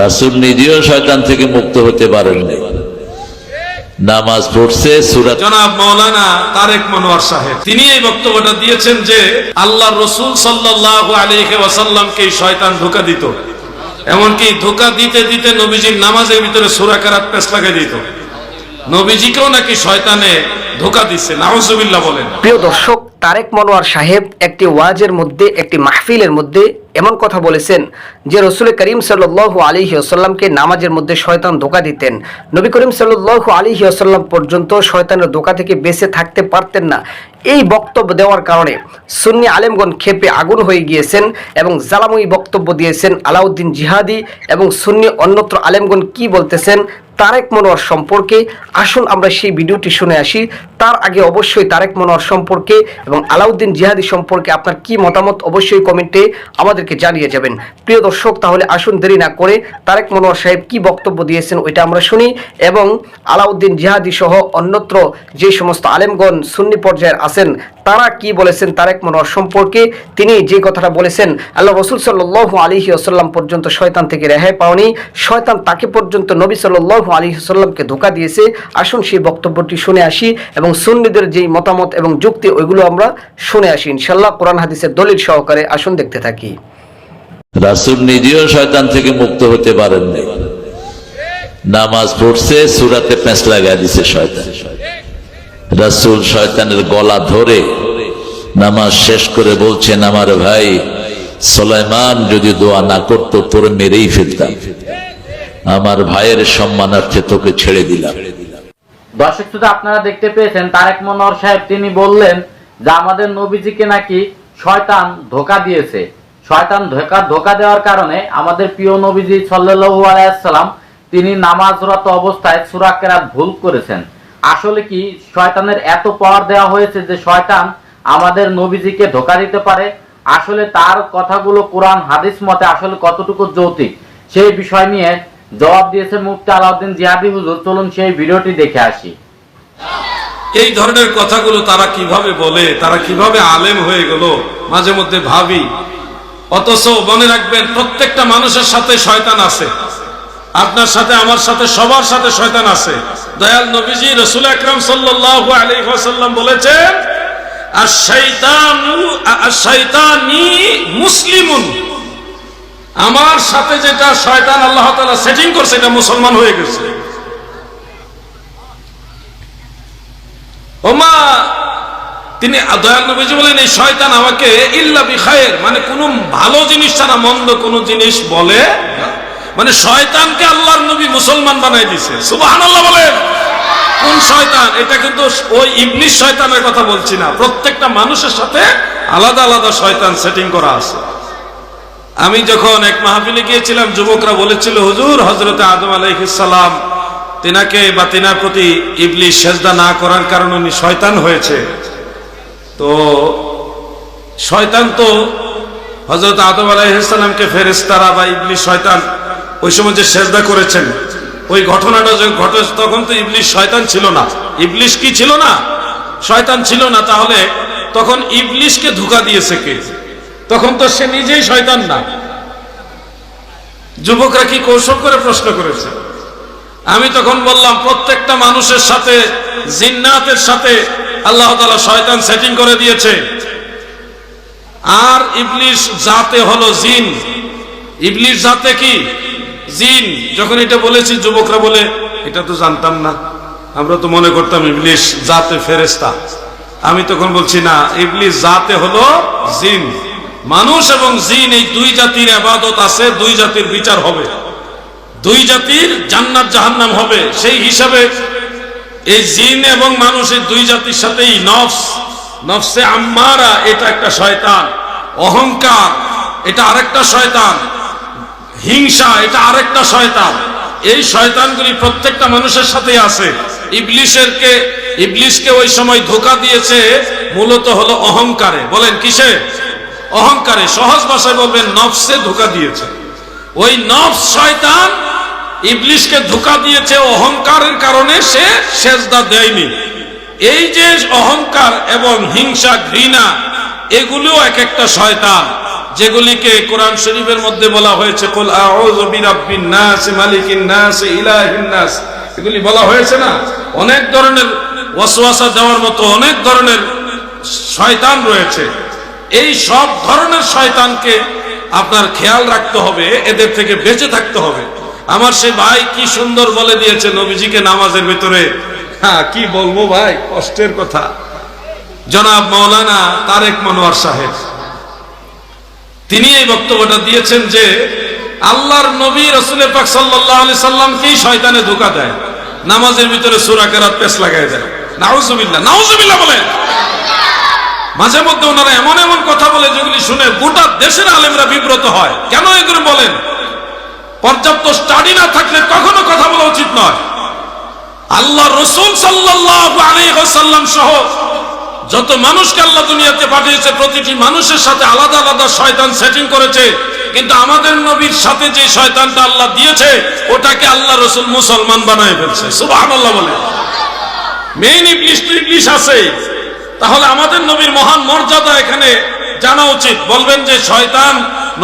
রাসুল নিজেও শয়তান থেকে মুক্ত হতে পারেননি নামাজ পড়ছে সুরাত জনাব মৌলানা তারেক মনোয়ার সাহেব, তিনি এই বক্তব্যটা দিয়েছেন যে আল্লাহ রসুল সাল্লাহ আলিহে ওয়াসাল্লামকে শয়তান ধোকা দিত। এমনকি ধোকা দিতে দিতে নবীজির নামাজের ভিতরে সুরাকারাত পেশ লাগাই দিত। নবীজিকেও নাকি শয়তানে ধোকা দিচ্ছে নাউজুবিল্লাহ বলেন। প্রিয় দর্শক, তারেক মনোয়ার সাহেব একটি ওয়াজের মধ্যে, একটি মাহফিলের মধ্যে এমন কথা বলেছেন যে রসুল করিম সাল্লু আলী আসাল্লামকে নামাজের মধ্যে শয়তান ধোকা দিতেন। নবী করিম সাল্লু আলী আসাল্লাম পর্যন্ত শয়তানের ধোকা থেকে বেঁচে থাকতে পারতেন না। এই বক্তব্য দেওয়ার কারণে সুন্নি আলেমগণ ক্ষেপে আগুন হয়ে গিয়েছেন এবং জ্বালাময়ী বক্তব্য দিয়েছেন আলাউদ্দিন জিহাদি এবং সুন্নি অন্যত্র আলেমগণ কি বলতেছেন তারেক মনোয়ার সম্পর্কে। আসুন আমরা সেই ভিডিওটি শুনে আসি। তার আগে অবশ্যই তারেক মনোয়ার সম্পর্কে এবং আলাউদ্দিন জিহাদি সম্পর্কে আপনার কি মতামত, অবশ্যই কমেন্টে আমাদেরকে জানিয়ে যাবেন। প্রিয় দর্শক, তাহলে আসুন দেরি না করে তারেক মনোয়ার সাহেব কি বক্তব্য দিয়েছেন ওইটা আমরা শুনি এবং আলাউদ্দিন জিহাদি সহ অন্যত্র যে সমস্ত আলেমগণ সুন্নি পর্যায়ের আছেন, তারা কি বলেছেন তারেক মনোয়ার সম্পর্কে? তিনি যে কথাটা বলেছেন, আল্লাহ রসুল সাল্লাহ আলহি আসাল্লাম পর্যন্ত শয়তান থেকে রেহাই পাওনি। শয়তান তাকে পর্যন্ত নবী সাল্লাহ আলী সাল্লামকে ধোকা দিয়েছে। আসুন সেই বক্তব্যটি শুনে আসি এবং সুন্নিদের যেই মতামত এবং যুক্তি, ওইগুলো আমরা শুনে আসি ইনশাল্লাহ কোরআন হাদিসের দলিল সহকারে আসুন দেখতে থাকি। রাসুল নিজেও শয়তান থেকে মুক্ত হতে পারেননি। নামাজ পড়ছে, সুরাতে পেঁচ লাগা দিছে শয়তান। রাসুল শয়তানের গলা ধরে নামাজ শেষ করে বলছেন, আমার ভাই সোলাইমান যদি দোয়া না করতো তোর মেরেই ফেলতাম। আমার ভাইয়ের সম্মানার্থে তোকে ছেড়ে দিলাম। দর্শক শ্রোতা, আপনারা দেখতে পেয়েছেন তারেক মনোহর সাহেব, তিনি বললেন যে আমাদের নবীজিকে নাকি শয়তান ধোকা দিয়েছে। শয়তান ধোকা ধোকা দেওয়ার কারণে আমাদের প্রিয় নবীজি সাল্লাল্লাহু আলাইহি সাল্লাম তিনি নামাজরত অবস্থায় সূরা কেরাত ভুল করেছেন। আসলে কি শয়তানের এত পাওয়ার দেওয়া হয়েছে যে শয়তান আমাদের নবীজিকে ধোকা দিতে পারে? আসলে তার কথাগুলো কোরআন, হাদিস মতে আসলে কতটুকু যৌতিক? সেই বিষয় নিয়ে জবাব দিয়েছে মুফতি আলাউদ্দিন জিহাদি হুজুর। চলুন সেই ভিডিওটি দেখে আসি। এই ধরনের কথাগুলো তারা কীভাবে বলে, তারা কীভাবে আলেম হয়ে গেল, মাঝে মধ্যে ভাবি। অথচ মনে রাখবেন, প্রত্যেকটা মানুষের সাথে শয়তান আছে। আপনার সাথে, আমার সাথে, সবার সাথে শয়তান আছে। দয়াল নবীজি রসুল আকরাম সাল্লাল্লাহু আলাইহি ওয়াসাল্লাম বলেছেন আর শয়তানু আর শয়তানি মুসলিমুন। আমার সাথে যেটা শয়তান আল্লাহ তাআলা সেটিং করছে, এটা মুসলমান হয়ে গেছে। ওমা, তিনি দয়াল নবীজি বলেন, এই শয়তান আমাকে ইল্লা বিখায়ের মানে কোনো ভালো জিনিস ছাড়া মন্দ কোনো জিনিস বলে মানে শয়তানকে আল্লাহর নবী মুসলমান বানাই দিছে। সুবহানাল্লাহ বলেন। কোন শয়তান? এটা কিন্তু ওই ইবলিশ শয়তানের কথা বলছি না। প্রত্যেকটা মানুষের সাথে আলাদা আলাদা শয়তান সেটিং করা আছে। আমি যখন এক মাহফিলে গিয়েছিলাম, যুবকরা বলেছিল, হুজুর হজরতে আদম আলাইহিসাল্লাম তেনাকে বা তেনার প্রতি ইবলিশ সেজদা না করার কারণে উনি শয়তান হয়েছে। তো শয়তান তো হজরত আদম আলাইহিসাল্লামকে ফেরেস্তারা বা ইবলিশ শয়তান ওই সময় যে সেজদা করেছেন, ওই ঘটনাটা যে ঘটে, তখন তো ইবলিশ শয়তান ছিল না। ইবলিশ কি ছিল না? শয়তান ছিল না তাহলে। তখন ইবলিশকে ধোকা দিয়েছে কে? তখন তো সে নিজেই শয়তান না। যুবকরা কি কৌশল করে প্রশ্ন করেছে? আমি তখন বললাম, প্রত্যেকটা মানুষের সাথে, জিন্নাতের সাথে আল্লাহ তালা শয়তান সেটিং করে দিয়েছে। আর ইবলিশ জাতে হলো জিন। ইবলিশ জাতে কি? জিন। যখন এটা বলেছি, যুবকরা বলে, এটা তো জানতাম না। আমরা তো মনে করতাম ইবলিশ জাতে ফেরেস্তা আমি তখন বলছি, না, ইবলিশ জাতে হলো জিন। মানুষ এবং জিন এই দুই জাতির আবাদত আছে, দুই জাতির বিচার হবে। দুই জাতির জান্নাত জাহান্নাম হবে। সেই হিসাবে এই জিন এবং মানুষ এই দুই জাতির সাথেই নফস, নফসে আম্মারা, এটা একটা শয়তান। অহংকার, এটা আরেকটা শয়তান। হিংসা, এটা আরেকটা শয়তান। এই শয়তানগুলি প্রত্যেকটা মানুষের সাথেই আছে। ইবলিশেরকে, ইবলিশকে ওই সময় ধোকা দিয়েছে, মূলত হলো অহংকারে। বলেন, কিসে? অহংকারে, সহজ ভাষায় বলবেন, নফসে ধোকা দিয়েছে। ওই নফস শয়তান ইবলিশকে ধোকা দিয়েছে, অহংকারের কারণে সে সেজদা দেয়নি। এই যে অহংকার এবং হিংসা, ঘৃণা এগুলো এক একটা শয়তান, যেগুলিকে কোরআন শরীফের মধ্যে বলা হয়েছে, কুল আউযু বিরাব্বিন নাস, মালিকিন নাস, ইলাহিন নাস। এগুলি বলা হয়েছে না? অনেক ধরনের ওয়াসওয়াসা দেওয়ার মতো অনেক ধরনের শয়তান রয়েছে। এই সব ধরনের শয়তানকে আপনার খেয়াল রাখতে হবে, এদের থেকে বেঁচে থাকতে হবে। আমার সে ভাই কি সুন্দর বলে দিয়েছে নবীজিকে নামাজের ভিতরে। হ্যাঁ কি বলব ভাই, কষ্টের কথা। জনাব মৌলানা তারেক মনোয়ার সাহেব, তিনি এই বক্তব্যটা দিয়েছেন যে, আল্লাহর নবী রসুলের পাক আলি সাল্লামকেই শয়তানে ধোকা দেয়। নামাজের ভিতরে সুরা কেরাত পেশ লাগাই দেয়। নাউজুবিল্লাহ নাউজুবিল্লাহ বলেন। মাঝে মধ্যে ওনারা এমন এমন কথা বলে যেগুলি শুনে গোটা দেশের আলেমরা বিব্রত হয়। কেন এগুলো বলেন? পর্যাপ্ত স্টাডি না থাকলে কখনো কথা বলা উচিত নয়। আল্লাহ রসুল ওয়াসাল্লাম সহ যত মানুষকে আল্লাহ দুনিয়াতে পাঠিয়েছে, প্রতিটি মানুষের সাথে আলাদা আলাদা শয়তান সেটিং করেছে। কিন্তু আমাদের নবীর সাথে যে শয়তানটা আল্লাহ দিয়েছে, ওটাকে আল্লাহ রসুল মুসলমান বানায় ফেলছে। সুবহানাল্লাহ বলে। মেইন ইবলিশ তো ইবলিশ আছে। তাহলে আমাদের নবীর মহান মর্যাদা এখানে জানা উচিত। বলবেন যে শয়তান,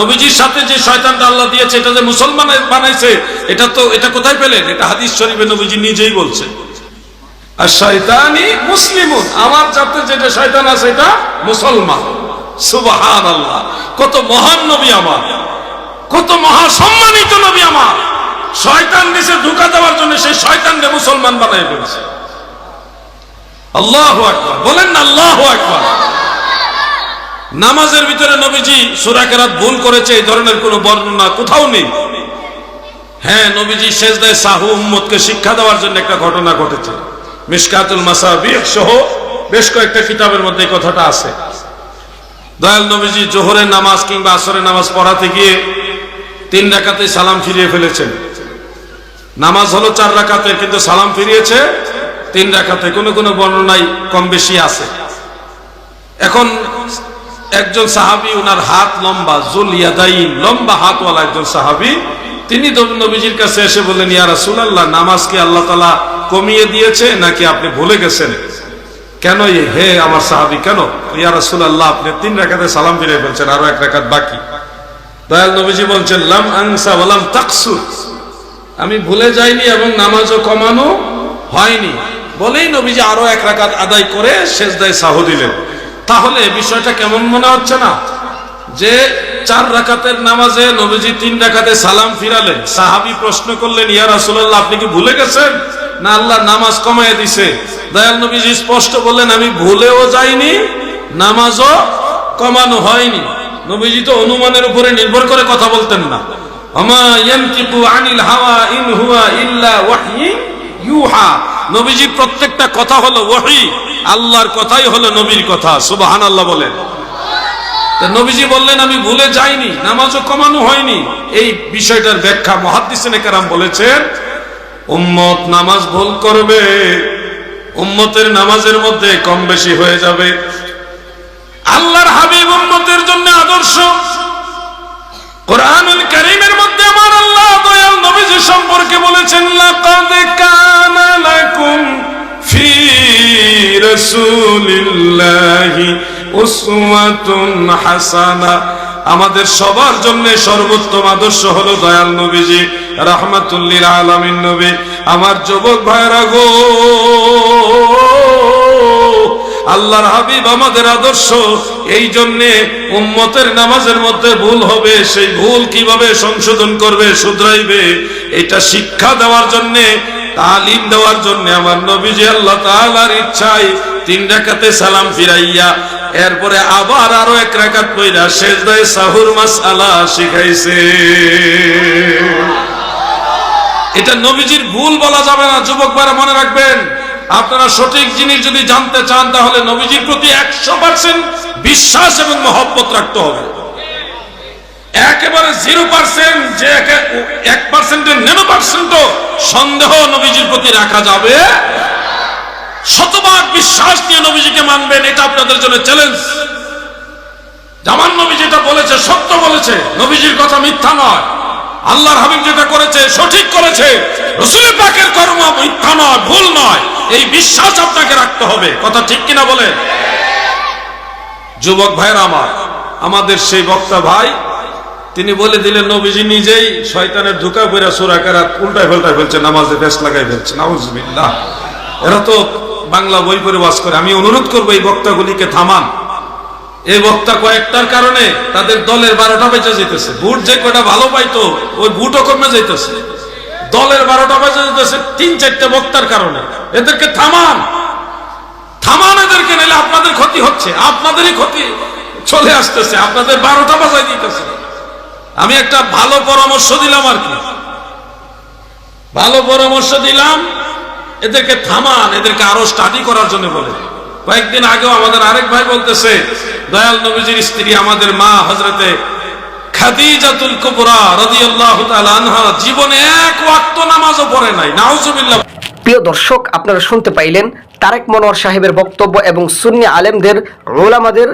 নবীজির সাথে যে শয়তানটা আল্লাহ দিয়েছে, এটা যে মুসলমান বানাইছে, এটা তো, এটা কোথায় পেলেন? এটা হাদিস শরীফে নবীজি নিজেই বলছে আর শয়তানি মুসলিম আমার যাতে যেটা শয়তান আছে, এটা মুসলমান। সুবহান আল্লাহ কত মহান নবী আমার। কত মহা সম্মানিত নবী আমার। শয়তান দেশে ধোকা দেওয়ার জন্য সেই শয়তানকে মুসলমান বানাই ফেলছে। আল্লাহ বলেন না, আল্লাহ নামাজের ভিতরে নবীজি সুরাকেরাত ভুল করেছে, এই ধরনের কোন বর্ণনা কোথাও নেই। হ্যাঁ নবীজি শেষদায় সাহু উম্মতকে শিক্ষা দেওয়ার জন্য একটা ঘটনা ঘটেছে। মিসকাতুল মাসাবিহ সহ বেশ কয়েকটা কিতাবের মধ্যে এই কথাটা আছে। দয়াল নবীজি জোহরের নামাজ কিংবা আসরের নামাজ পড়াতে গিয়ে তিন রাকাতে সালাম ফিরিয়ে ফেলেছেন। নামাজ হলো চার রাকাতে কিন্তু সালাম ফিরিয়েছে তিন রাকাতে কোনো কোনো বর্ণনায় কম বেশি আছে। এখন একজন সাহাবি ওনার হাত লম্বা, জুল ইয়াদাইন, লম্বা হাতওয়ালা একজন সাহাবি, তিনি নবী- নবীজির কাছে এসে বললেন, ইয়া রাসূলুল্লাহ, নামাজ কি আল্লাহ তালা কমিয়ে দিয়েছে নাকি আপনি ভুলে গেছেন? কেন হে আমার সাহাবি, কেন? ইয়া রাসূলুল্লাহ, আপনি তিন রাকাতে সালাম ফিরিয়ে ফেলছেন, আরও এক রাকাত বাকি। দয়াল নবীজি বলছেন, লাম আনসা ওয়ালাম তাকসুর, আমি ভুলে যাইনি এবং নামাজও কমানো হয়নি। বলেই নবীজি আরও এক রাকাত আদায় করে শেষ শেষদায় সাহু দিলেন। তাহলে বিষয়টা কেমন মনে হচ্ছে না? যে চার রাকাতের নামাজে নবীজি তিন রাকাতে সালাম ফিরালেন, সাহাবি প্রশ্ন করলেন, ইয়া রাসূলুল্লাহ, আপনি কি ভুলে গেছেন? না, আল্লাহ নামাজ কমায় দিছে। দয়াল নবীজি স্পষ্ট বললেন, আমি ভুলেও যাইনি, নামাজও কমানো হয়নি। নবীজি তো অনুমানের উপরে নির্ভর করে কথা বলতেন না। আমা ইয়ানতিকু আনিল হাওয়া ইন হুয়া ইল্লা ইউহা। নবীজির প্রত্যেকটা কথা হলো ওয়াহি আল্লাহর কথাই হলো নবীর কথা। সুবহানাল্লাহ বলেন। নবীজি বললেন, আমি ভুলে যাইনি। নামাজও কমানো হয়নি। এই বিষয়টার ব্যাখ্যা মহাদ্দিসিনে কেরাম বলেছেন, উম্মত নামাজ ভুল করবে। উম্মতের নামাজের মধ্যে কম বেশি হয়ে যাবে। আল্লাহর হাবিব উম্মতের জন্য আদর্শ। কোরআনুল কারীমের মধ্যে আমার আল্লাহ দয়াল নবীজি সম্পর্কে বলেছেন, লাকাদ কানা লাকুম ফি রাসূলিল্লাহি উসওয়াতুন হাসানা। আমাদের সবার জন্য সর্বোত্তম আদর্শ হলো দয়াল নবীজি রাহমাতুল্লিল আলামিন নবী। আমার যুবক ভাইরা গো আল্লাহর হাবিব আমাদের আদর্শ। এই জন্যে উম্মতের নামাজের মধ্যে ভুল হবে, সেই ভুল কীভাবে সংশোধন করবে, শুধরাইবে, এটা শিক্ষা দেওয়ার জন্যে, তালিম দেওয়ার জন্য আমার নবীজি আল্লাহ তাআলার ইচ্ছায় তিন রাকাতে সালাম ফিরাইয়া, এরপরে আবার আরও এক রাকাত কইরা সেজদায় সাহুর মাসআলা শিখাইছে। এটা নবীজির ভুল বলা যাবে না, যুবক মনে রাখবেন। আপনারা সঠিক জিনিস যদি জানতে চান, তাহলে নবীজির প্রতি একশো পার্সেন্ট বিশ্বাস এবং মহব্বত রাখতে হবে। একেবারে জিরো পার্সেন্ট যে একে- পার্সেন্টের নেনো পার্সেন্টও সন্দেহ নবীজির প্রতি রাখা যাবে। শতভাগ বিশ্বাস নিয়ে নবীজিকে মানবেন, এটা আপনাদের জন্য চ্যালেঞ্জ জামান নবী যেটা বলেছে, সত্য বলেছে, নবীজির কথা মিথ্যা নয়। আল্লাহর হাবিব যেটা করেছে, সঠিক করেছে। রসুলের পাকের কর্ম মিথ্যা নয়, ভুল নয়। এই বিশ্বাস আপনাকে রাখতে হবে। কথা ঠিক কিনা বলে যুবক ভাইরা আমার, আমাদের সেই বক্তা ভাই, তিনি বলে দিলেন, নবীজি নিজেই শয়তানের ঢুকা পড়া সুরাকারা উল্টায় ফেলটায় ফেলছে, নামাজে বেশ লাগাই ফেলছে, নাউজুবিল্লাহ। এরা তো বাংলা বই পড়ে বাস করে। আমি অনুরোধ করব এই বক্তাগুলিকে থামান। এই বক্তা কয়েকটার কারণে তাদের দলের বারোটা বেঁচে যেতেছে বুট যে কয়টা ভালো পাইতো, ওই বুটও কমে যাইতেছে। দলের বারোটা বেঁচে যেতেছে তিন, চারটে বক্তার কারণে। এদেরকে থামান। থামান এদেরকে নিলে আপনাদের ক্ষতি হচ্ছে। আপনাদেরই ক্ষতি চলে আসতেছে। আপনাদের বারোটা বাজাই দিতেছে। আমি একটা ভালো পরামর্শ দিলাম আর কি। ভালো পরামর্শ দিলাম, এদেরকে থামান, এদেরকে আরও স্টাডি করার জন্য বলে। কয়েকদিন আগেও আমাদের আরেক ভাই বলতেছে, দয়াল নবীজির স্ত্রী আমাদের মা হজরতে খাদিজাতুল কুবরা রাদিয়াল্লাহু তাআলা আনহা জীবনে এক ওয়াক্ত নামাজও পড়ে নাই। নাউজুবিল্লাহ। প্রিয় দর্শক, আপনারা শুনতে পাইলেন তারেক মনোয়ার সাহেবের বক্তব্য এবং সুন্নি আলেমদের ওলামাদের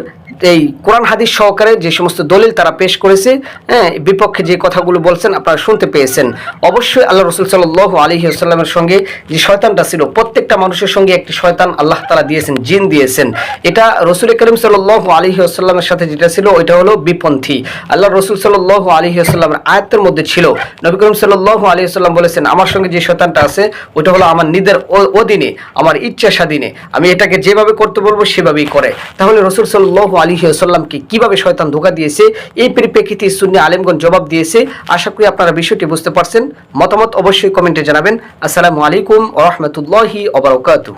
এই কোরআন হাদিস সহকারে যে সমস্ত দলিল তারা পেশ করেছে হ্যাঁ বিপক্ষে যে কথাগুলো বলছেন আপনারা শুনতে পেয়েছেন। অবশ্যই আল্লাহ রসুল সাল আলী আসাল্লামের সঙ্গে যে শয়তানটা ছিল, প্রত্যেকটা মানুষের সঙ্গে একটি শয়তান আল্লাহ তালা দিয়েছেন, জিন দিয়েছেন। এটা রসুল করিম সাল আলী আসাল্লামের সাথে যেটা ছিল, ওইটা হলো বিপন্থী। আল্লাহ রসুল সাল আলী আসাল্লামের আয়াতের মধ্যে ছিল, নবী করিম সাল আলী আসাল্লাম বলেছেন, আমার সঙ্গে যে শয়তানটা আছে, ওইটা হলো আমার নিজের অধীনে, আমার ইচ্ছা স্বাধীনে আমি এটাকে যেভাবে করতে বলব, সেভাবেই করে। তাহলে রসুল সাল্লাহ আলী সাল্লামকে কীভাবে শয়তান ধোকা দিয়েছে, এই পরিপ্রেক্ষিতে সুন্নি আলেমগঞ্জ জবাব দিয়েছে। আশা করি আপনারা বিষয়টি বুঝতে পারছেন। মতামত অবশ্যই কমেন্টে জানাবেন। আসসালামু আলাইকুম ওরহমতুল্লাহি ওবরাকাতুহ